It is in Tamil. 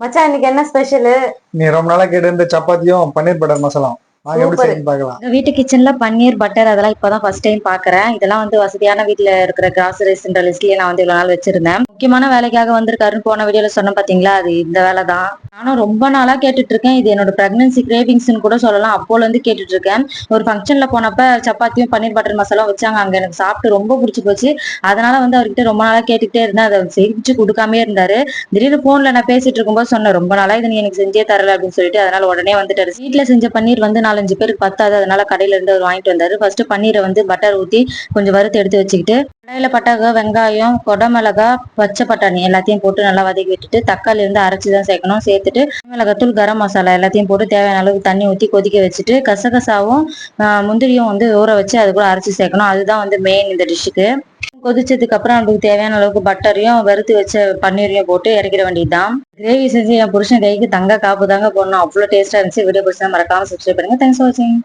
மச்சான் இன்னைக்கு என்ன ஸ்பெஷல் நீ ரொம்ப நாளா கேட்டு இருந்த சப்பாத்தியும் பன்னீர் பட்டர் மசாலா வீட்டு கிச்சன்ல பன்னீர் பட்டர் அதெல்லாம் இப்பதான் ஃபர்ஸ்ட் டைம் பாக்குறேன். இதெல்லாம் வந்து வசதியான வீட்ல இருக்கிற கிராசரிஸ்ன்ற லிஸ்ட்லயே நான் வந்து இவ்வளவு நாள் வச்சிருந்தேன். முக்கியமான வேலைக்காக வந்திருக்காருன்னு போன வீடியோல சொன்ன பாத்தீங்களா? அது இந்த வேலை தான். நானும் ரொம்ப நாளா கேட்டுட்டு இருக்கேன் இது என்னோட பிரெக்னன்சி கிரேவிங்ஸ்னு கூட சொல்லலாம். அப்போல இருந்து கேட்டுட்டு இருக்கேன் ஒரு ஃபங்க்ஷன்ல போனப்ப சப்பாத்தியும் பன்னீர் பட்டர் மசாலாவும் வச்சாங்க அங்க. எனக்கு சாப்பிட்டு ரொம்ப பிடிச்சி போச்சு. அதனால வந்து அவர்கிட்ட ரொம்ப நாளா கேட்டுக்கிட்டே இருந்தேன். அதை செஞ்சு கொடுக்காமயே இருந்தாரு. திடீர்னு போன்ல நான் பேசிட்டு இருக்கும்போது சொன்னேன் ரொம்ப நாளா இது நீ எனக்கு செஞ்சே தரல அப்படின்னு சொல்லிட்டு. அதனால உடனே வந்துட்டாரு வீட்ல செஞ்ச பன்னீர் வந்து நாலஞ்சு பேருக்கு பத்தாது. அதனால கடையில இருந்து அவர் வாங்கிட்டு வந்தாரு. ஃபர்ஸ்ட் பன்னீரை வந்து பட்டர் ஊத்தி கொஞ்சம் வறுத்து எடுத்து வச்சுக்கிட்டு கடையில பட்டாக வெங்காயம் கொடமிளகா பச்சை பட்டாணி எல்லாத்தையும் போட்டு நல்லா வதக்கி விட்டுட்டு தக்காளி வந்து அரைச்சி தான் சேர்க்கணும். சேர்த்துட்டு மிளகாத்தூள் கரம் மசாலா எல்லாத்தையும் போட்டு தேவையான அளவுக்கு தண்ணி ஊற்றி கொதிக்க வச்சுட்டு கசகசாவும் முந்திரியும் வந்து ஊற வச்சு அது கூட அரைச்சி சேர்க்கணும். அதுதான் வந்து மெயின் இந்த டிஷ்ஷுக்கு கொதிச்சதுக்கு அப்புறம் நம்மளுக்கு தேவையான அளவுக்கு பட்டரையும் வறுத்து வச்ச பன்னீரையும் போட்டு இறக்கிட வேண்டியதுதான். கிரேவி செஞ்சு என் புருஷன் கைக்கு தங்க காப்பு தாங்க போடணும். அவ்வளோ டேஸ்டா இருந்துச்சு. வீடியோ பிடிச்சா மறக்காம சப்ஸ்கிரைப் பண்ணுங்க. தேங்க்ஸ் ஃபார் வாட்சிங்